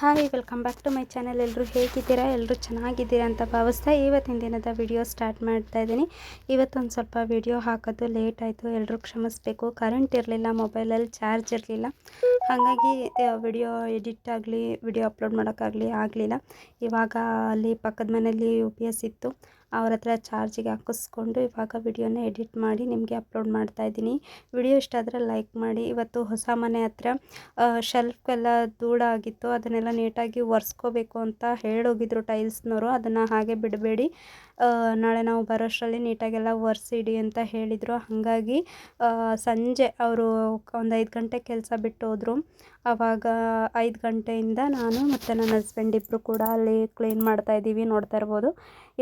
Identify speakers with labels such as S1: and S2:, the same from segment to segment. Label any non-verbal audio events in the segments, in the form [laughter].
S1: Hi, welcome back to my channel. ಎಲ್ಲರೂ ಹೇಗಿದ್ದೀರಾ? ಎಲ್ಲರೂ ಚೆನ್ನಾಗಿದ್ದೀರಾ ಅಂತ ಭಾವಿಸ್ತಾ ಇವತ್ತಿನ ದಿನದ ವಿಡಿಯೋ ಸ್ಟಾರ್ಟ್ ಮಾಡ್ತಾ ಇದ್ದೀನಿ. ಇವತ್ತೊಂದು ಸ್ವಲ್ಪ ವಿಡಿಯೋ ಹಾಕೋದು ಲೇಟ್ ಆಯಿತು. ಎಲ್ಲರೂ ಕ್ಷಮಿಸ್ಬೇಕು. ಕರೆಂಟ್ ಇರಲಿಲ್ಲ, ಮೊಬೈಲಲ್ಲಿ ಚಾರ್ಜ್ ಇರಲಿಲ್ಲ. ಹಾಗಾಗಿ ವಿಡಿಯೋ ಎಡಿಟ್ ಆಗಲಿ, ವಿಡಿಯೋ ಅಪ್ಲೋಡ್ ಮಾಡೋಕ್ಕಾಗಲಿ ಆಗಲಿಲ್ಲ. ಇವಾಗ ಅಲ್ಲಿ ಪಕ್ಕದ ಮನೆಯಲ್ಲಿ ಯು ಪಿ ಎಸ್ ಇತ್ತು. ಅವ್ರ ಹತ್ರ ಚಾರ್ಜಿಗೆ ಹಾಕಿಸ್ಕೊಂಡು ಇವಾಗ ವಿಡಿಯೋನ ಎಡಿಟ್ ಮಾಡಿ ನಿಮಗೆ ಅಪ್ಲೋಡ್ ಮಾಡ್ತಾ ಇದ್ದೀನಿ. ವಿಡಿಯೋ ಇಷ್ಟ ಆದರೆ ಲೈಕ್ ಮಾಡಿ. ಇವತ್ತು ಹೊಸ ಮನೆ ಹತ್ರ ಶೆಲ್ಫ್ಗೆಲ್ಲ ಆಗಿತ್ತು. ಅದನ್ನೆಲ್ಲ ನೀಟಾಗಿ ಒರೆಸ್ಕೋಬೇಕು ಅಂತ ಹೇಳೋಗಿದ್ರು ಟೈಲ್ಸ್ನವರು ಅದನ್ನು ಹಾಗೆ ಬಿಡಬೇಡಿ. ನಾಳೆ ನಾವು ಬರೋಷ್ಟರಲ್ಲಿ ನೀಟಾಗೆಲ್ಲ ಒರೆಸಿಡಿ ಅಂತ ಹೇಳಿದರು. ಹಾಗಾಗಿ ಸಂಜೆ ಅವರು ಒಂದು ಐದು ಗಂಟೆ ಕೆಲಸ ಬಿಟ್ಟು ಹೋದರು ಆವಾಗ ಐದು ಗಂಟೆಯಿಂದ ನಾನು ಮತ್ತು ನನ್ನ ಹಸ್ಬೆಂಡ್ ಇಬ್ಬರು ಕೂಡ ಅಲ್ಲಿ ಕ್ಲೀನ್ ಮಾಡ್ತಾ ಇದ್ದೀವಿ, ನೋಡ್ತಾ ಇರ್ಬೋದು.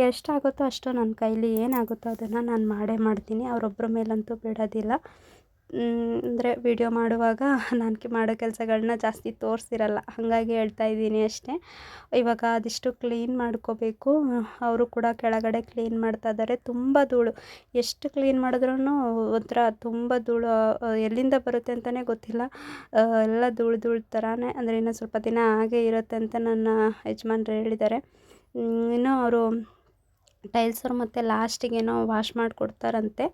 S1: ಎಷ್ಟಾಗುತ್ತೋ ಅಷ್ಟು ನನ್ನ ಕೈಲಿ ಏನಾಗುತ್ತೋ ಅದನ್ನು ನಾನು ಮಾಡೇ ಮಾಡ್ತೀನಿ. ಅವರೊಬ್ಬರ ಮೇಲಂತೂ ಬಿಡೋದಿಲ್ಲ. ಅಂದರೆ ವಿಡಿಯೋ ಮಾಡುವಾಗ ನಾನು ಮಾಡೋ ಕೆಲಸಗಳನ್ನ ಜಾಸ್ತಿ ತೋರಿಸಿರಲ್ಲ. ಹಾಗಾಗಿ ಹೇಳ್ತಾ ಇದ್ದೀನಿ ಅಷ್ಟೇ. ಇವಾಗ ಅದಿಷ್ಟು ಕ್ಲೀನ್ ಮಾಡ್ಕೋಬೇಕು. ಅವರು ಕೂಡ ಕೆಳಗಡೆ ಕ್ಲೀನ್ ಮಾಡ್ತಾ ಇದ್ದಾರೆ ತುಂಬ ಧೂಳು. ಎಷ್ಟು ಕ್ಲೀನ್ ಮಾಡಿದ್ರೂ ಒಂಥರ ತುಂಬ ಧೂಳು ಎಲ್ಲಿಂದ ಬರುತ್ತೆ ಅಂತಲೇ ಗೊತ್ತಿಲ್ಲ. ಎಲ್ಲ ಧೂಳು ಧೂಳು ಥರನೇ ಅಂದರೆ ಇನ್ನೂ ಸ್ವಲ್ಪ ದಿನ ಹಾಗೆ ಇರುತ್ತೆ ಅಂತ ನನ್ನ ಯಜಮಾನ್ರು ಹೇಳಿದ್ದಾರೆ. ಇನ್ನೂ ಅವರು ಟೈಲ್ಸರು ಮತ್ತು ಲಾಸ್ಟಿಗೇನೋ ವಾಶ್ ಮಾಡಿಕೊಡ್ತಾರಂತೆ.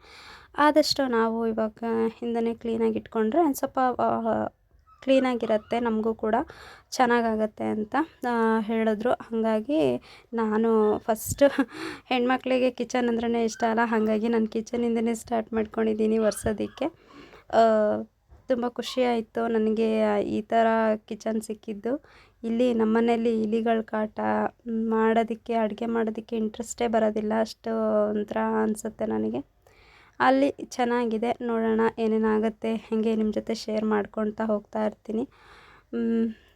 S1: ಆದಷ್ಟು ನಾವು ಇವಾಗ ಹಿಂದನೇ ಕ್ಲೀನಾಗಿ ಇಟ್ಕೊಂಡ್ರೆ ಒಂದು ಸ್ವಲ್ಪ ಕ್ಲೀನಾಗಿರುತ್ತೆ ನಮಗೂ ಕೂಡ ಚೆನ್ನಾಗಾಗತ್ತೆ ಅಂತ ಹೇಳಿದ್ರು. ಹಾಗಾಗಿ ನಾನು ಫಸ್ಟು ಹೆಣ್ಮಕ್ಳಿಗೆ ಕಿಚನ್ ಅಂದ್ರೇ ಇಷ್ಟ ಅಲ್ಲ. ಹಾಗಾಗಿ ನಾನು ಕಿಚನಿಂದನೇ ಸ್ಟಾರ್ಟ್ ಮಾಡ್ಕೊಂಡಿದ್ದೀನಿ ಒರ್ಸೋದಕ್ಕೆ ತುಂಬ ಖುಷಿಯಾಯಿತು. ನನಗೆ ಈ ಥರ ಕಿಚನ್ ಸಿಕ್ಕಿದ್ದು. ಇಲ್ಲಿ ನಮ್ಮನೇಲಿ ಇಲಿಗಳ ಕಾಟ ಮಾಡೋದಕ್ಕೆ, ಅಡುಗೆ ಮಾಡೋದಕ್ಕೆ ಇಂಟ್ರೆಸ್ಟೇ ಬರೋದಿಲ್ಲ. ಅಷ್ಟು ಒಂಥರ ಅನಿಸುತ್ತೆ ನನಗೆ. ಅಲ್ಲಿ ಚೆನ್ನಾಗಿದೆ. ನೋಡೋಣ ಏನೇನಾಗುತ್ತೆ. ಹಾಗೆ ನಿಮ್ಮ ಜೊತೆ ಶೇರ್ ಮಾಡ್ಕೊಳ್ತಾ ಹೋಗ್ತಾ ಇರ್ತೀನಿ.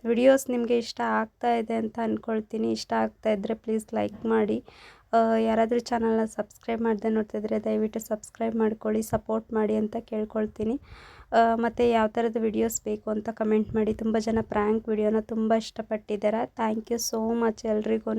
S1: ವಿಡಿಯೋಸ್ ನಿಮಗೆ ಇಷ್ಟ ಆಗ್ತಾ ಇದೆ ಅಂತ ಅಂದ್ಕೊಳ್ತೀನಿ ಇಷ್ಟ ಆಗ್ತಾ ಇದ್ದರೆ ಪ್ಲೀಸ್ ಲೈಕ್ ಮಾಡಿ. ಯಾರಾದರೂ ಚಾನಲ್ನ ಸಬ್ಸ್ಕ್ರೈಬ್ ಮಾಡದೆ ನೋಡ್ತಿದ್ರೆ ದಯವಿಟ್ಟು ಸಬ್ಸ್ಕ್ರೈಬ್ ಮಾಡ್ಕೊಳ್ಳಿ, ಸಪೋರ್ಟ್ ಮಾಡಿ ಅಂತ ಕೇಳ್ಕೊಳ್ತೀನಿ. ಮತ್ತು ಯಾವ ಥರದ ವಿಡಿಯೋಸ್ ಬೇಕು ಅಂತ ಕಮೆಂಟ್ ಮಾಡಿ. ತುಂಬ ಜನ ಪ್ರ್ಯಾಂಕ್ ವಿಡಿಯೋನ ತುಂಬ ಇಷ್ಟಪಟ್ಟಿದ್ದಾರೆ. ಥ್ಯಾಂಕ್ ಯು ಸೋ ಮಚ್ ಎಲ್ರಿಗೂ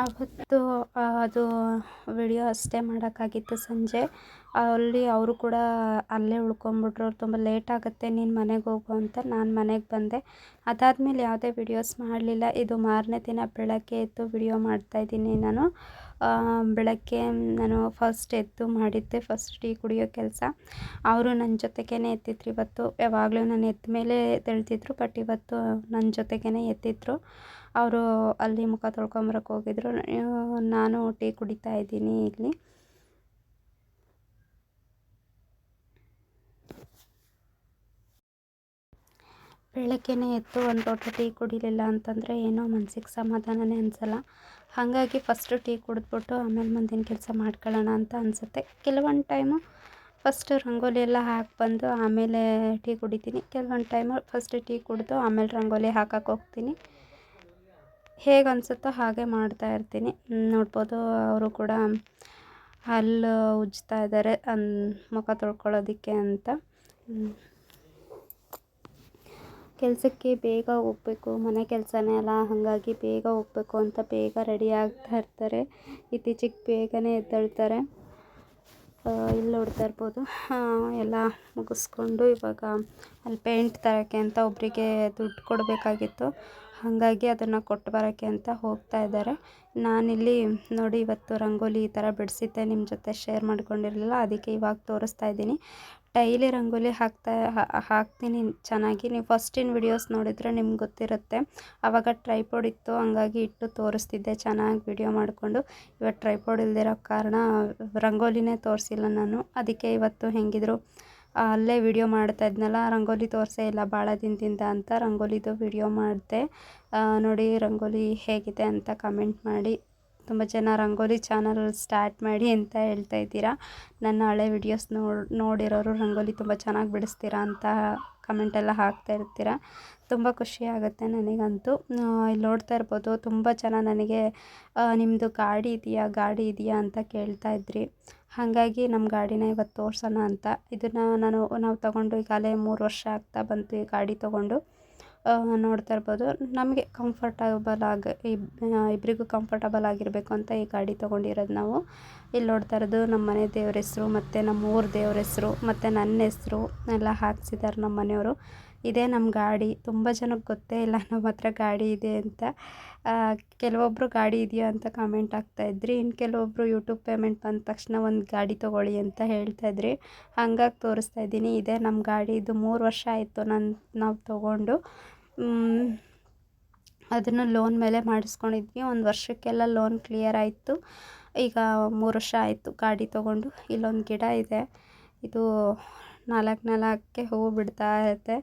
S1: ಆವತ್ತು ಅದು ವಿಡಿಯೋ ಅಷ್ಟೇ ಮಾಡೋಕ್ಕಾಗಿತ್ತು ಸಂಜೆ. ಅಲ್ಲಿ ಅವರು ಕೂಡ ಅಲ್ಲೇ ಉಳ್ಕೊಂಬಿಟ್ರು ತುಂಬ ಲೇಟ್ ಆಗುತ್ತೆ, ನೀನು ಮನೆಗೆ ಹೋಗು ಅಂತ ನಾನು ಮನೆಗೆ ಬಂದೆ. ಅದಾದಮೇಲೆ ಯಾವುದೇ ವಿಡಿಯೋಸ್ ಮಾಡಲಿಲ್ಲ. ಇದು ಮಾರನೇ ದಿನ ಬೆಳಗ್ಗೆ ಎದ್ದು ವಿಡಿಯೋ ಮಾಡ್ತಾಯಿದ್ದೀನಿ ನಾನು. ಬೆಳಗ್ಗೆ ನಾನು ಫಸ್ಟ್ ಎದ್ದು ಮಾಡಿದ್ದೆ ಫಸ್ಟ್ ಟೀ ಕುಡಿಯೋ ಕೆಲಸ. ಅವರು ನನ್ನ ಜೊತೆಗೇ ಎತ್ತಿದ್ರು ಇವತ್ತು. ಯಾವಾಗಲೂ ನಾನು ಎದ್ದ ಮೇಲೆ ಎದ್ದೇಳ್ತಿದ್ರು ಬಟ್ ಇವತ್ತು ನನ್ನ ಜೊತೆಗೇ ಎತ್ತಿದ್ರು ಅವರು ಅಲ್ಲಿ ಮುಖ ತೊಳ್ಕೊಂಬರಕ್ಕೆ ಹೋಗಿದ್ರು. ನಾನು ಟೀ ಕುಡಿತಾ ಇದ್ದೀನಿ ಇಲ್ಲಿ. ಬೆಳಗ್ಗೆನೇ ಎತ್ತು ಒಂದು ಲೋಟ ಟೀ ಕುಡಿಲಿಲ್ಲ ಅಂತಂದರೆ ಏನೋ ಮನ್ಸಿಗೆ ಸಮಾಧಾನನೇ ಅನಿಸಲ್ಲ. ಹಾಗಾಗಿ ಫಸ್ಟು ಟೀ ಕುಡಿದ್ಬಿಟ್ಟು ಆಮೇಲೆ ಮುಂದಿನ ಕೆಲಸ ಮಾಡ್ಕೊಳ್ಳೋಣ ಅಂತ ಅನಿಸುತ್ತೆ. ಕೆಲವೊಂದು ಟೈಮು ಫಸ್ಟು ರಂಗೋಲಿ ಎಲ್ಲ ಹಾಕಿ ಬಂದು ಆಮೇಲೆ ಟೀ ಕುಡಿತೀನಿ. ಕೆಲವೊಂದು ಟೈಮು ಫಸ್ಟ್ ಟೀ ಕುಡಿದು ಆಮೇಲೆ ರಂಗೋಲಿ ಹಾಕಕ್ಕೆ ಹೋಗ್ತೀನಿ. ಹೇಗೆ ಅನಿಸುತ್ತೋ ಹಾಗೆ ಮಾಡ್ತಾ ಇರ್ತೀನಿ. ನೋಡ್ಬೋದು ಅವರು ಕೂಡ ಹಲ್ಲು ಉಜ್ತಾ ಇದ್ದಾರೆ ಅನ್ ಮುಖ ತೊಳ್ಕೊಳ್ಳೋದಕ್ಕೆ ಅಂತ. ಕೆಲಸಕ್ಕೆ ಬೇಗ ಹೋಗ್ಬೇಕು, ಮನೆ ಕೆಲಸನೇ ಅಲ್ಲ, ಹಾಗಾಗಿ ಬೇಗ ಹೋಗ್ಬೇಕು ಅಂತ ಬೇಗ ರೆಡಿ ಆಗ್ತಾ ಇರ್ತಾರೆ. ಇತ್ತೀಚೆಗೆ ಬೇಗನೆ ಎದ್ದೇಳ್ತಾರೆ. ಇಲ್ಲಿ ನೋಡ್ತಾ ಇರ್ಬೋದು. ಎಲ್ಲ ಮುಗಿಸ್ಕೊಂಡು ಇವಾಗ ಅಲ್ಲಿ ಪೇಂಟ್ ತರೋಕ್ಕೆ ಅಂತ ಒಬ್ಬರಿಗೆ ದುಡ್ಡು ಕೊಡಬೇಕಾಗಿತ್ತು. ಹಾಗಾಗಿ ಅದನ್ನು ಕೊಟ್ಟು ಬರೋಕ್ಕೆ ಅಂತ ಹೋಗ್ತಾ ಇದ್ದಾರೆ. ನಾನಿಲ್ಲಿ ನೋಡಿ ಇವತ್ತು ರಂಗೋಲಿ ಈ ಥರ ಬಿಡಿಸಿದ್ದೆ, ನಿಮ್ಮ ಜೊತೆ ಶೇರ್ ಮಾಡ್ಕೊಂಡಿರಲಿಲ್ಲ, ಅದಕ್ಕೆ ಇವಾಗ ತೋರಿಸ್ತಾ ಇದ್ದೀನಿ. ಡೈಲಿ ರಂಗೋಲಿ ಹಾಕ್ತಾ ಹಾಕ್ತೀನಿ ಚೆನ್ನಾಗಿ. ನೀವು ಫಸ್ಟಿನ ವಿಡಿಯೋಸ್ ನೋಡಿದರೆ ನಿಮ್ಗೆ ಗೊತ್ತಿರುತ್ತೆ. ಆವಾಗ ಟ್ರೈಪೋಡ್ ಇತ್ತು, ಹಂಗಾಗಿ ಇಟ್ಟು ತೋರಿಸ್ತಿದ್ದೆ ಚೆನ್ನಾಗಿ ವಿಡಿಯೋ ಮಾಡಿಕೊಂಡು. ಇವತ್ತು ಟ್ರೈಪೋಡ್ ಇಲ್ದಿರೋ ಕಾರಣ ರಂಗೋಲಿನೇ ತೋರಿಸಿಲ್ಲ ನಾನು. ಅದಕ್ಕೆ ಇವತ್ತು ಹೆಂಗಿದ್ರು ಅಲ್ಲೇ ವಿಡಿಯೋ ಮಾಡ್ತಾ ಇದ್ನಲ್ಲ, ರಂಗೋಲಿ ತೋರಿಸೇ ಇಲ್ಲ ಭಾಳ ದಿನದಿಂದ ಅಂತ ರಂಗೋಲಿದು ವಿಡಿಯೋ ಮಾಡಿದೆ. ನೋಡಿ ರಂಗೋಲಿ ಹೇಗಿದೆ ಅಂತ ಕಮೆಂಟ್ ಮಾಡಿ. ತುಂಬ ಜನ ರಂಗೋಲಿ ಚಾನಲ್ ಸ್ಟಾರ್ಟ್ ಮಾಡಿ ಅಂತ ಹೇಳ್ತಾ ಇದ್ದೀರಾ. ನನ್ನ ಹಳೆ ವಿಡಿಯೋಸ್ ನೋಡಿ, ನೋಡಿರೋರು ರಂಗೋಲಿ ತುಂಬ ಚೆನ್ನಾಗಿ ಬಿಡಿಸ್ತೀರಾ ಅಂತ
S2: ಕಮೆಂಟೆಲ್ಲ ಹಾಕ್ತಾ ಇರ್ತೀರ? ತುಂಬ ಖುಷಿ ಆಗುತ್ತೆ ನನಗಂತೂ. ಇಲ್ಲಿ ನೋಡ್ತಾ ಇರ್ಬೋದು, ತುಂಬ ಜನ ನನಗೆ ನಿಮ್ಮದು ಗಾಡಿ ಇದೆಯಾ ಗಾಡಿ ಇದೆಯಾ ಅಂತ ಕೇಳ್ತಾ ಇದ್ರಿ. ಹಾಗಾಗಿ ನಮ್ಮ ಗಾಡಿನ ಇವತ್ತು ತೋರಿಸೋಣ ಅಂತ. ಇದನ್ನು ನಾನು, ನಾವು ತಗೊಂಡು ಈಗಾಗಲೇ ಮೂರು ವರ್ಷ ಆಗ್ತಾ ಬಂತು ಈ ಗಾಡಿ ತೊಗೊಂಡು. ನೋಡ್ತಾ ಇರ್ಬೋದು. ನಮಗೆ ಕಂಫರ್ಟಬಲ್ ಆಗ, ಇಬ್ ಇಬ್ಬರಿಗೂ ಕಂಫರ್ಟಬಲ್ ಆಗಿರಬೇಕು ಅಂತ ಈ ಗಾಡಿ ತೊಗೊಂಡಿರೋದು ನಾವು. ಇಲ್ಲಿ ನೋಡ್ತಾ ಇರೋದು ನಮ್ಮ ಮನೆ ದೇವ್ರ ಹೆಸರು, ಮತ್ತು ನಮ್ಮ ಊರ ದೇವ್ರ ಹೆಸರು, ಮತ್ತು ನನ್ನ ಹೆಸರು ಎಲ್ಲ ಹಾಕ್ಸಿದ್ದಾರೆ ನಮ್ಮ ಮನೆಯವರು. ಇದೇ ನಮ್ಮ ಗಾಡಿ. ತುಂಬ ಜನಕ್ಕೆ ಗೊತ್ತೇ ಇಲ್ಲ ನಮ್ಮ ಹತ್ರ ಗಾಡಿ ಇದೆ ಅಂತ. ಕೆಲವೊಬ್ಬರು ಗಾಡಿ ಇದೆಯಾ ಅಂತ ಕಾಮೆಂಟ್ ಆಗ್ತಾಯಿದ್ರಿ ಇನ್ನು ಕೆಲವೊಬ್ಬರು ಯೂಟ್ಯೂಬ್ ಪೇಮೆಂಟ್ ಬಂದ ತಕ್ಷಣ ಒಂದು ಗಾಡಿ ತೊಗೊಳ್ಳಿ ಅಂತ ಹೇಳ್ತಾಯಿದ್ರಿ ಹಂಗಾಗಿ ತೋರಿಸ್ತಾ ಇದ್ದೀನಿ. ಇದೇ ನಮ್ಮ ಗಾಡಿ. ಇದು ಮೂರು ವರ್ಷ ಆಯಿತು ನಾನು, ನಾವು ತೊಗೊಂಡು. ಅದನ್ನು ಲೋನ್ ಮೇಲೆ ಮಾಡಿಸ್ಕೊಂಡಿದ್ವಿ. ಒಂದು ವರ್ಷಕ್ಕೆಲ್ಲ ಲೋನ್ ಕ್ಲಿಯರ್ ಆಯಿತು. ಈಗ ಮೂರು ವರ್ಷ ಆಯಿತು ಗಾಡಿ ತೊಗೊಂಡು. ಇಲ್ಲೊಂದು ಗಿಡ ಇದೆ. ಇದು ನಾಲ್ಕು ನಾಲ್ಕಕ್ಕೆ ಹೂವು ಬಿಡ್ತಾ ಇರುತ್ತೆ.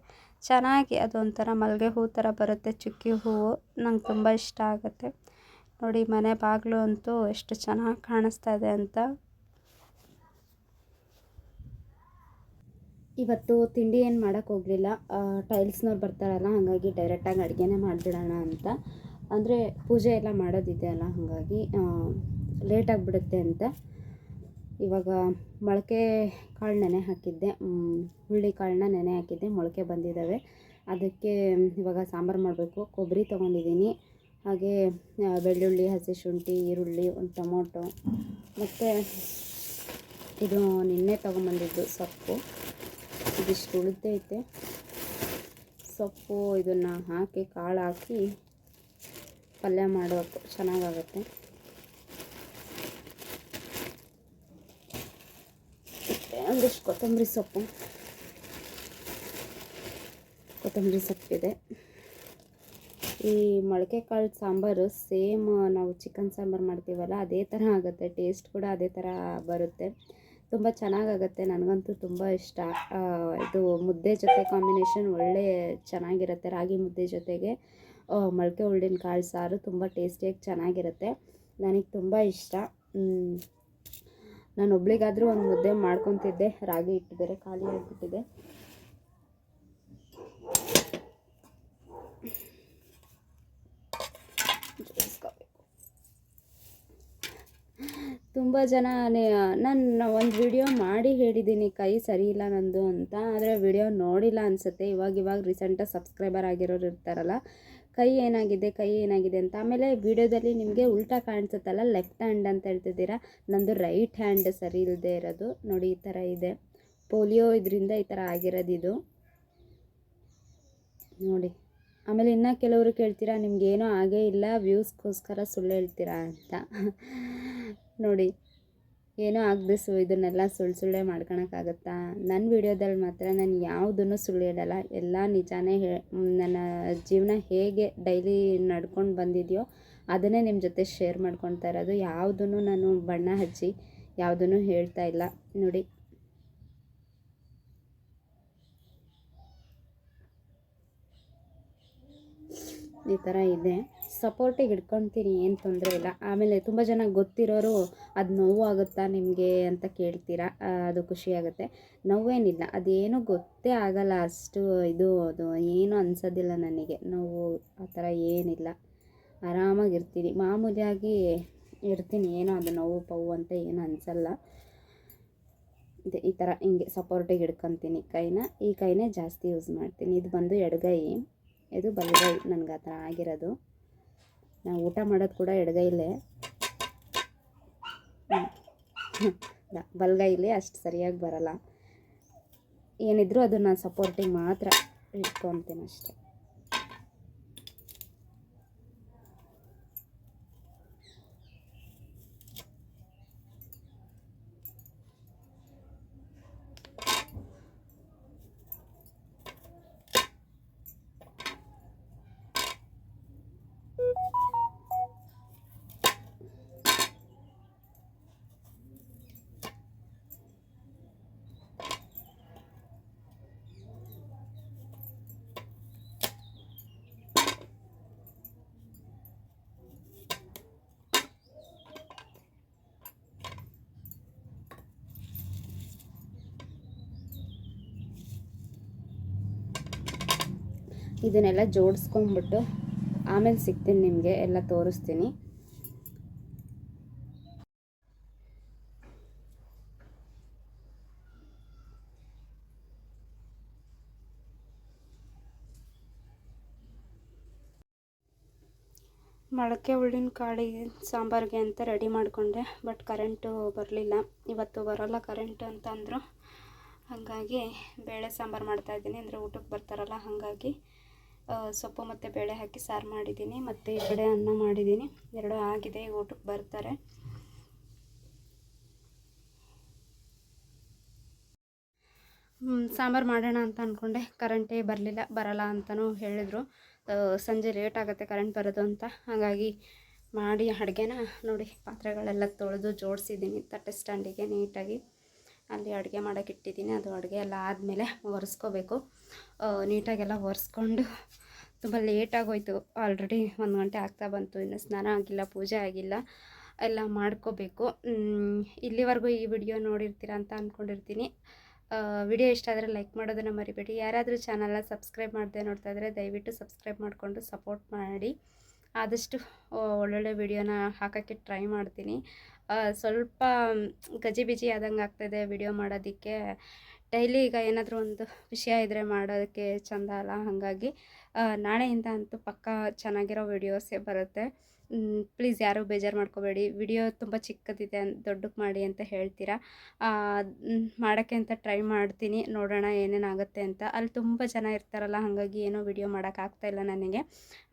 S2: ಚೆನ್ನಾಗಿ ಅದೊಂಥರ ಮಲ್ಲಿಗೆ ಹೂ ಥರ ಬರುತ್ತೆ, ಚುಕ್ಕಿ ಹೂವು. ನಂಗೆ ತುಂಬ ಇಷ್ಟ ಆಗುತ್ತೆ. ನೋಡಿ, ಮನೆ ಬಾಗಿಲು ಅಂತೂ ಎಷ್ಟು ಚೆನ್ನಾಗಿ ಕಾಣಿಸ್ತಾ ಇದೆ ಅಂತ.
S1: ಇವತ್ತು ತಿಂಡಿ ಏನು ಮಾಡೋಕ್ಕೆ ಹೋಗಲಿಲ್ಲ. ಟೈಲ್ಸ್ನವ್ರು ಬರ್ತಾರಲ್ಲ, ಹಾಗಾಗಿ ಡೈರೆಕ್ಟಾಗಿ ಅಡುಗೆನೇ ಮಾಡಿಬಿಡೋಣ ಅಂತ. ಅಂದರೆ ಪೂಜೆ ಎಲ್ಲ ಮಾಡೋದಿದೆ ಅಲ್ಲ, ಹಾಗಾಗಿ ಲೇಟಾಗಿಬಿಡುತ್ತೆ ಅಂತ. ಇವಾಗ ಮೊಳಕೆ ಕಾಳು ನೆನೆ ಹಾಕಿದ್ದೆ ಹುಳ್ಳಿ ಕಾಳನ್ನ ನೆನೆ ಹಾಕಿದ್ದೆ, ಮೊಳಕೆ ಬಂದಿದ್ದಾವೆ. ಅದಕ್ಕೆ ಇವಾಗ ಸಾಂಬಾರು ಮಾಡಬೇಕು. ಕೊಬ್ಬರಿ ತೊಗೊಂಡಿದ್ದೀನಿ. ಹಾಗೆ ಬೆಳ್ಳುಳ್ಳಿ, ಹಸಿ ಶುಂಠಿ, ಈರುಳ್ಳಿ, ಒಂದು ಟೊಮೊಟೊ. ಮತ್ತು ಇದು ನಿನ್ನೆ ತೊಗೊಂಬಂದಿದ್ದು ಸೊಪ್ಪು. ಇದಿಷ್ಟು ಉಳಿದೈತೆ ಸೊಪ್ಪು ಇದನ್ನು ಹಾಕಿ ಕಾಳು ಹಾಕಿ ಪಲ್ಯ ಮಾಡೋಕ್ಕೆ ಚೆನ್ನಾಗಾಗುತ್ತೆ ಮತ್ತೆ ಒಂದಿಷ್ಟು ಕೊತ್ತಂಬರಿ ಸೊಪ್ಪು. ಕೊತ್ತಂಬರಿ ಸೊಪ್ಪಿದೆ. ಈ ಮೊಳಕೆ ಕಾಳು ಸಾಂಬಾರು ಸೇಮ್ ನಾವು ಚಿಕನ್ ಸಾಂಬಾರು ಮಾಡ್ತೀವಲ್ಲ, ಅದೇ ಥರ ಆಗುತ್ತೆ. ಟೇಸ್ಟ್ ಕೂಡ ಅದೇ ಥರ ಬರುತ್ತೆ. ತುಂಬ ಚೆನ್ನಾಗಾಗುತ್ತೆ ನನಗಂತೂ ತುಂಬ ಇಷ್ಟ. ಇದು ಮುದ್ದೆ ಜೊತೆ ಕಾಂಬಿನೇಷನ್ ಒಳ್ಳೆ ಚೆನ್ನಾಗಿರುತ್ತೆ. ರಾಗಿ ಮುದ್ದೆ ಜೊತೆಗೆ ಮೊಳಕೆ ಹುಳ್ಳಿನ ಕಾಳು ಸಾರು ತುಂಬ ಟೇಸ್ಟಿಯಾಗಿ ಚೆನ್ನಾಗಿರುತ್ತೆ. ನನಗೆ ತುಂಬ ಇಷ್ಟ. ನಾನು ಒಬ್ಳಿಗಾದರೂ ಒಂದು ಮುದ್ದೆ ಮಾಡ್ಕೊತಿದ್ದೆ, ರಾಗಿ ಹಿಟ್ಟು ಬೇರೆ ಖಾಲಿ ಆಗಿಬಿಟ್ಟಿದೆ. ತುಂಬ ಜನ ನಾನು ಒಂದು ವಿಡಿಯೋ ಮಾಡಿ ಹೇಳಿದ್ದೀನಿ ಕೈ ಸರಿ ಇಲ್ಲ ನಂದು ಅಂತ. ಆದರೆ ವಿಡಿಯೋ ನೋಡಿಲ್ಲ ಅನಿಸುತ್ತೆ. ಇವಾಗ ಇವಾಗ ರೀಸೆಂಟಾಗಿ ಸಬ್ಸ್ಕ್ರೈಬರ್ ಆಗಿರೋರು ಇರ್ತಾರಲ್ಲ ಕೈ ಏನಾಗಿದೆ ಕೈ ಏನಾಗಿದೆ ಅಂತ. ಆಮೇಲೆ ವಿಡಿಯೋದಲ್ಲಿ ನಿಮಗೆ ಉಲ್ಟಾ ಕಾಣಿಸುತ್ತಲ್ಲ ಲೆಫ್ಟ್ ಹ್ಯಾಂಡ್ ಅಂತ ಹೇಳ್ತಿದ್ದೀರಾ? ನಂದು ರೈಟ್ ಹ್ಯಾಂಡ್ ಸರಿ ಇಲ್ಲದೆ ಇರೋದು. ನೋಡಿ, ಈ ಥರ ಇದೆ. ಪೋಲಿಯೋ ಇದರಿಂದ ಈ ಥರ ಆಗಿರೋದು ಇದು. ನೋಡಿ. ಆಮೇಲೆ ಇನ್ನೂ ಕೆಲವರು ಕೇಳ್ತೀರಾ, ನಿಮ್ಗೇನೂ ಆಗೇ ಇಲ್ಲ ವ್ಯೂಸ್ಗೋಸ್ಕರ ಸುಳ್ಳು ಹೇಳ್ತೀರಾ ಅಂತ. ನೋಡಿ. ಏನೂ ಆಗದೆ ಸು ಇದನ್ನೆಲ್ಲ ಸುಳ್ಳು ಸುಳ್ಳೇ ಮಾಡ್ಕೊಳಕ್ಕಾಗತ್ತಾ? ನನ್ನ ವಿಡಿಯೋದಲ್ಲಿ ಮಾತ್ರ ನಾನು ಯಾವುದನ್ನು ಸುಳ್ಳು ಹೇಳಲ್ಲ. ಎಲ್ಲ ನಿಜಾನೇ ಹೇ, ನನ್ನ ಜೀವನ ಹೇಗೆ ಡೈಲಿ ನಡ್ಕೊಂಡು ಬಂದಿದೆಯೋ, ಅದನ್ನೇ ನಿಮ್ಮ ಜೊತೆ ಶೇರ್ ಮಾಡ್ಕೊತಾ ಇರೋದು. ಯಾವುದನ್ನು ನಾನು ಬಣ್ಣ ಹಚ್ಚಿ ಯಾವುದನ್ನು ಹೇಳ್ತಾ ಇಲ್ಲ. ನೋಡಿ. ಈ ಥರ ಇದೆ. ಸಪೋರ್ಟಿಗೆ ಹಿಡ್ಕೊತೀನಿ ಏನು ತೊಂದರೆ ಇಲ್ಲ. ಆಮೇಲೆ ತುಂಬ ಜನ ಗೊತ್ತಿರೋರು ಅದು ನೋವು ಆಗುತ್ತಾ ನಿಮಗೆ ಅಂತ ಕೇಳ್ತೀರಾ ಅದು ಖುಷಿಯಾಗುತ್ತೆ ನೋವೇನಿಲ್ಲ, ಅದೇನು ಗೊತ್ತೇ ಆಗಲ್ಲ, ಅಷ್ಟು ಇದು, ಅದು ಏನು ಅನ್ಸೋದಿಲ್ಲ ನನಗೆ. ನೋವು ಆ ಥರ ಏನಿಲ್ಲ. ಆರಾಮಾಗಿರ್ತೀನಿ ಮಾಮೂಲಿಯಾಗಿ ಇರ್ತೀನಿ, ಏನೋ ಅದು ನೋವು ಪವು ಅಂತ ಏನು ಅನಿಸಲ್ಲ. ಈ ಥರ ಹಿಂಗೆ ಸಪೋರ್ಟಿಗೆ ಹಿಡ್ಕೊತೀನಿ ಕೈನ. ಈ ಕೈನೇ ಜಾಸ್ತಿ ಯೂಸ್ ಮಾಡ್ತೀನಿ. ಇದು ಬಂದು ಎಡಗೈ, ಇದು ಬಲಗೈ, ನನಗೆ ಆ ಥರ ಆಗಿರೋದು. ನಾವು ಊಟ ಮಾಡೋದು ಕೂಡ ಎಡಗೈಲೇ [laughs] ಬಲ್ಗೈಲಿ ಅಷ್ಟು ಸರಿಯಾಗಿ ಬರಲ್ಲ. ಏನಿದ್ರೂ ಅದನ್ನು ನಾನು ಸಪೋರ್ಟಿಗೆ ಮಾತ್ರ ಇಟ್ಕೊತೀನಿ ಅಷ್ಟೆ.
S3: ಇದನ್ನೆಲ್ಲ ಜೋಡಿಸ್ಕೊಂಬಿಟ್ಟು ಆಮೇಲೆ ಸಿಗ್ತೀನಿ ನಿಮಗೆ, ಎಲ್ಲ ತೋರಿಸ್ತೀನಿ.
S1: ಮೊಳಕೆ ಹುಳ್ಳಿನ ಕಾಳಿಗೆ, ಸಾಂಬಾರಿಗೆ ಅಂತ ರೆಡಿ ಮಾಡಿಕೊಂಡೆ, ಬಟ್ ಕರೆಂಟು ಬರಲಿಲ್ಲ. ಇವತ್ತು ಬರೋಲ್ಲ ಕರೆಂಟ್ ಅಂತಂದರು. ಹಾಗಾಗಿ ಬೇಳೆ ಸಾಂಬಾರು ಮಾಡ್ತಾಯಿದ್ದೀನಿ ಅಂದರೆ ಊಟಕ್ಕೆ ಬರ್ತಾರಲ್ಲ, ಹಾಗಾಗಿ ಸೊಪ್ಪು ಮತ್ತು ಬೇಳೆ ಹಾಕಿ ಸಾರು ಮಾಡಿದ್ದೀನಿ. ಮತ್ತು ಈ ಕಡೆ ಅನ್ನ ಮಾಡಿದ್ದೀನಿ. ಎರಡೂ ಆಗಿದೆ, ಊಟಕ್ಕೆ ಬರ್ತಾರೆ. ಸಾಂಬಾರು ಮಾಡೋಣ ಅಂತ ಅಂದ್ಕೊಂಡೆ ಕರೆಂಟೇ ಬರಲಿಲ್ಲ, ಬರಲ್ಲ ಅಂತಲೂ ಹೇಳಿದರು. ಸಂಜೆ ಲೇಟ್ ಆಗುತ್ತೆ ಕರೆಂಟ್ ಬರೋದು ಅಂತ. ಹಾಗಾಗಿ ಮಾಡಿ ಅಡುಗೆನ ನೋಡಿ, ಪಾತ್ರೆಗಳೆಲ್ಲ ತೊಳೆದು ಜೋಡಿಸಿದ್ದೀನಿ ತಟ್ಟೆ ಸ್ಟ್ಯಾಂಡಿಗೆ ನೀಟಾಗಿ ಅಲ್ಲಿ ಅಡುಗೆ ಮಾಡೋಕೆ ಇಟ್ಟಿದ್ದೀನಿ. ಅದು ಅಡುಗೆ ಎಲ್ಲ ಆದಮೇಲೆ ಒರೆಸ್ಕೋಬೇಕು. ನೀಟಾಗೆಲ್ಲ ಒರೆಸ್ಕೊಂಡು ತುಂಬ ಲೇಟಾಗೋಯ್ತು ಆಲ್ರೆಡಿ ಒಂದು ಗಂಟೆ ಆಗ್ತಾ ಬಂತು. ಇನ್ನು ಸ್ನಾನ ಆಗಿಲ್ಲ, ಪೂಜೆ ಆಗಿಲ್ಲ. ಎಲ್ಲ ಮಾಡ್ಕೋಬೇಕು. ಇಲ್ಲಿವರೆಗೂ ಈ ವಿಡಿಯೋ ನೋಡಿರ್ತೀರ ಅಂತ ಅಂದ್ಕೊಂಡಿರ್ತೀನಿ ವಿಡಿಯೋ ಇಷ್ಟ ಆದರೆ ಲೈಕ್ ಮಾಡೋದನ್ನು ಮರಿಬೇಡಿ. ಯಾರಾದರೂ ಚಾನಲ್ನ ಸಬ್ಸ್ಕ್ರೈಬ್ ಮಾಡದೆ ನೋಡ್ತಾ ಇದ್ದರೆ ದಯವಿಟ್ಟು ಸಬ್ಸ್ಕ್ರೈಬ್ ಮಾಡಿಕೊಂಡು ಸಪೋರ್ಟ್ ಮಾಡಿ. ಆದಷ್ಟು ಒಳ್ಳೊಳ್ಳೆ ವಿಡಿಯೋನ ಹಾಕೋಕ್ಕೆ ಟ್ರೈ ಮಾಡ್ತೀನಿ. ಸ್ವಲ್ಪ ಗಜಿ ಗಜಿಬಿಜಿ ಆದಂಗೆ ಆಗ್ತಾಯಿದೆ ವಿಡಿಯೋ ಮಾಡೋದಕ್ಕೆ. ಡೈಲಿ ಈಗ ಏನಾದರೂ ಒಂದು ವಿಷಯ ಇದ್ದರೆ ಮಾಡೋದಕ್ಕೆ ಚಂದ ಅಲ್ಲ ಹಾಗಾಗಿ ನಾಳೆಯಿಂದ ಅಂತೂ ಪಕ್ಕಾ ಚೆನ್ನಾಗಿರೋ ವಿಡಿಯೋಸೇ ಬರುತ್ತೆ. ಪ್ಲೀಸ್ ಯಾರೂ ಬೇಜಾರು ಮಾಡ್ಕೋಬೇಡಿ. ವಿಡಿಯೋ ತುಂಬ ಚಿಕ್ಕದಿದೆ ದೊಡ್ಡಕ್ಕೆ ಮಾಡಿ ಅಂತ ಹೇಳ್ತೀರಾ? ಮಾಡೋಕ್ಕೆ ಅಂತ ಟ್ರೈ ಮಾಡ್ತೀನಿ. ನೋಡೋಣ ಏನೇನಾಗುತ್ತೆ ಅಂತ. ಅಲ್ಲಿ ತುಂಬ ಜನ ಇರ್ತಾರಲ್ಲ, ಹಾಗಾಗಿ ಏನೋ ವಿಡಿಯೋ ಮಾಡೋಕ್ಕಾಗ್ತಾಯಿಲ್ಲ ನನಗೆ.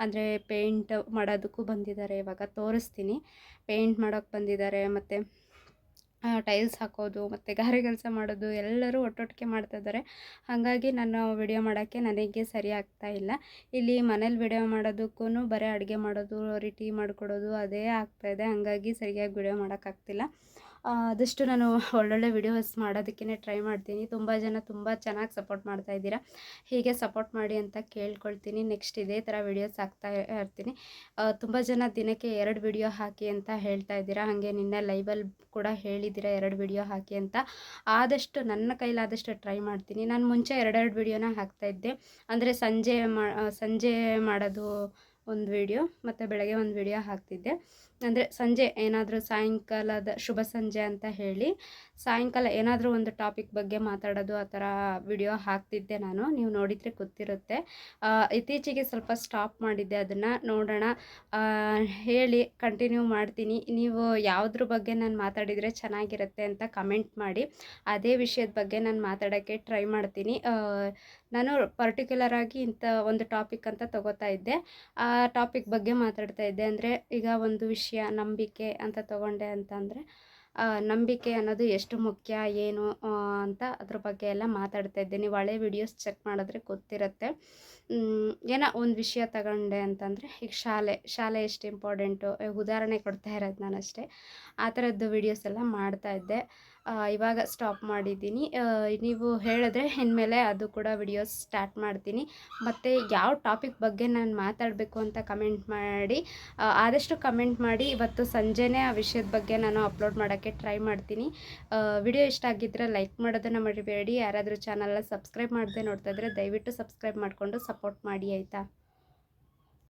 S1: ಅಂದರೆ ಪೇಂಟ್ ಮಾಡೋದಕ್ಕೂ ಬಂದಿದ್ದಾರೆ, ಇವಾಗ ತೋರಿಸ್ತೀನಿ. ಪೇಂಟ್ ಮಾಡೋಕ್ಕೆ ಬಂದಿದ್ದಾರೆ, ಮತ್ತು ಟೈಲ್ಸ್ ಹಾಕೋದು ಮತ್ತು ಗಾರೆ ಕೆಲಸ ಮಾಡೋದು ಎಲ್ಲರೂ ಒಟ್ಟೊಟ್ಟಿಗೆ ಮಾಡ್ತಾಯಿದ್ದಾರೆ ಹಾಗಾಗಿ ನಾನು ವಿಡಿಯೋ ಮಾಡೋಕ್ಕೆ ನನಗೆ ಸರಿ ಆಗ್ತಾ ಇಲ್ಲ. ಇಲ್ಲಿ ಮನೇಲಿ ವಿಡಿಯೋ ಮಾಡೋದಕ್ಕೂ ಬರೀ ಅಡುಗೆ ಮಾಡೋದು ಟೀ ಮಾಡಿಕೊಡೋದು, ಅದೇ ಆಗ್ತಾಯಿದೆ ಹಾಗಾಗಿ ಸರಿಯಾಗಿ ವಿಡಿಯೋ ಮಾಡೋಕ್ಕಾಗ್ತಿಲ್ಲ. ಆದಷ್ಟು ನಾನು ಒಳ್ಳೊಳ್ಳೆ ವಿಡಿಯೋಸ್ ಮಾಡೋದಕ್ಕೇ ಟ್ರೈ ಮಾಡ್ತೀನಿ. ತುಂಬ ಜನ ತುಂಬ ಚೆನ್ನಾಗಿ ಸಪೋರ್ಟ್ ಮಾಡ್ತಾ ಇದ್ದೀರಾ. ಹೀಗೆ ಸಪೋರ್ಟ್ ಮಾಡಿ ಅಂತ ಕೇಳ್ಕೊಳ್ತೀನಿ. ನೆಕ್ಸ್ಟ್ ಇದೇ ಥರ ವಿಡಿಯೋಸ್ ಹಾಕ್ತಾ ಇರ್ತೀನಿ. ತುಂಬ ಜನ ದಿನಕ್ಕೆ ಎರಡು ವಿಡಿಯೋ ಹಾಕಿ ಅಂತ ಹೇಳ್ತಾ ಇದ್ದೀರಾ. ಹಾಗೆ ನಿನ್ನೆ ಲೈವಲ್ಲಿ ಕೂಡ ಹೇಳಿದ್ದೀರಾ ಎರಡು ವಿಡಿಯೋ ಹಾಕಿ ಅಂತ. ಆದಷ್ಟು ನನ್ನ ಕೈಲಾದಷ್ಟು ಟ್ರೈ ಮಾಡ್ತೀನಿ. ನಾನು ಮುಂಚೆ ಎರಡೆರಡು ವಿಡಿಯೋನ ಹಾಕ್ತಾಯಿದ್ದೆ ಅಂದರೆ ಸಂಜೆ ಮಾ, ಸಂಜೆ ಮಾಡೋದು ಒಂದು ವಿಡಿಯೋ ಮತ್ತು ಬೆಳಗ್ಗೆ ಒಂದು ವಿಡಿಯೋ ಹಾಕ್ತಿದ್ದೆ. ಅಂದರೆ ಸಂಜೆ ಏನಾದರೂ ಸಾಯಂಕಾಲದ ಶುಭ ಸಂಜೆ ಅಂತ ಹೇಳಿ, ಸಾಯಂಕಾಲ ಏನಾದರೂ ಒಂದು ಟಾಪಿಕ್ ಬಗ್ಗೆ ಮಾತಾಡೋದು ಆ ಥರ ವಿಡಿಯೋ ಹಾಕ್ತಿದ್ದೆ ನಾನು. ನೀವು ನೋಡಿದರೆ ಗೊತ್ತಿರುತ್ತೆ. ಇತ್ತೀಚೆಗೆ ಸ್ವಲ್ಪ ಸ್ಟಾಪ್ ಮಾಡಿದ್ದೆ ಅದನ್ನು ನೋಡೋಣ. ಹೇಳಿ ಕಂಟಿನ್ಯೂ ಮಾಡ್ತೀನಿ. ನೀವು ಯಾವುದ್ರ ಬಗ್ಗೆ ನಾನು ಮಾತಾಡಿದರೆ ಚೆನ್ನಾಗಿರುತ್ತೆ ಅಂತ ಕಮೆಂಟ್ ಮಾಡಿ. ಅದೇ ವಿಷಯದ ಬಗ್ಗೆ ನಾನು ಮಾತಾಡೋಕ್ಕೆ ಟ್ರೈ ಮಾಡ್ತೀನಿ. ನಾನು ಪರ್ಟಿಕ್ಯುಲರ್ ಆಗಿ ಇಂಥ ಒಂದು ಟಾಪಿಕ್ ಅಂತ ತಗೋತಾ ಇದ್ದೆ. ಆ ಟಾಪಿಕ್ ಬಗ್ಗೆ ಮಾತಾಡ್ತಾ ಇದ್ದೆ. ಅಂದರೆ ಈಗ ಒಂದು ವಿಷಯ ನಂಬಿಕೆ ಅಂತ ತಗೊಂಡೆ ಅಂತಂದರೆ ನಂಬಿಕೆ ಅನ್ನೋದು ಎಷ್ಟು ಮುಖ್ಯ, ಏನು ಅಂತ ಅದ್ರ ಬಗ್ಗೆ ಎಲ್ಲ ಮಾತಾಡ್ತಾ ಇದ್ದೆ ನೀವು ಹಳೆ ವಿಡಿಯೋಸ್ ಚೆಕ್ ಮಾಡಿದ್ರೆ ಗೊತ್ತಿರುತ್ತೆ. ಏನೋ ಒಂದು ವಿಷಯ ತಗೊಂಡೆ ಅಂತಂದರೆ ಈಗ ಶಾಲೆ ಶಾಲೆ ಎಷ್ಟು ಇಂಪಾರ್ಟೆಂಟು ಉದಾಹರಣೆ ಕೊಡ್ತಾ ಇರೋದು ನಾನು ಅಷ್ಟೇ ಆ ಥರದ್ದು ವಿಡಿಯೋಸ್ ಎಲ್ಲ ಮಾಡ್ತಾ ಇದ್ದೆ. ಆ, ಇವಾಗ ಸ್ಟಾಪ್ ಮಾಡಿದ್ದೀನಿ. ನೀವು ಹೇಳಿದ್ರೆ ಇನ್ಮೇಲೆ ಅದು ಕೂಡ ವಿಡಿಯೋಸ್ ಸ್ಟಾರ್ಟ್ ಮಾಡ್ತೀನಿ. ಮತ್ತು ಯಾವ ಟಾಪಿಕ್ ಬಗ್ಗೆ ನಾನು ಮಾತಾಡಬೇಕು ಅಂತ ಕಮೆಂಟ್ ಮಾಡಿ ಆದಷ್ಟು ಕಮೆಂಟ್ ಮಾಡಿ ಇವತ್ತು ಸಂಜೆನೇ ಆ ವಿಷಯದ ಬಗ್ಗೆ ನಾನು ಅಪ್ಲೋಡ್ ಮಾಡೋಕ್ಕೆ ಟ್ರೈ ಮಾಡ್ತೀನಿ. ವಿಡಿಯೋ ಇಷ್ಟ ಆಗಿದ್ದರೆ ಲೈಕ್ ಮಾಡೋದನ್ನು ಮರಿಬೇಡಿ. ಯಾರಾದರೂ ಚಾನಲ್ನ ಸಬ್ಸ್ಕ್ರೈಬ್ ಮಾಡದೆ ನೋಡ್ತಾ ಇದ್ದರೆ ದಯವಿಟ್ಟು ಸಬ್ಸ್ಕ್ರೈಬ್ ಮಾಡಿಕೊಂಡು ಸಪೋರ್ಟ್ ಮಾಡಿ ಆಯಿತಾ?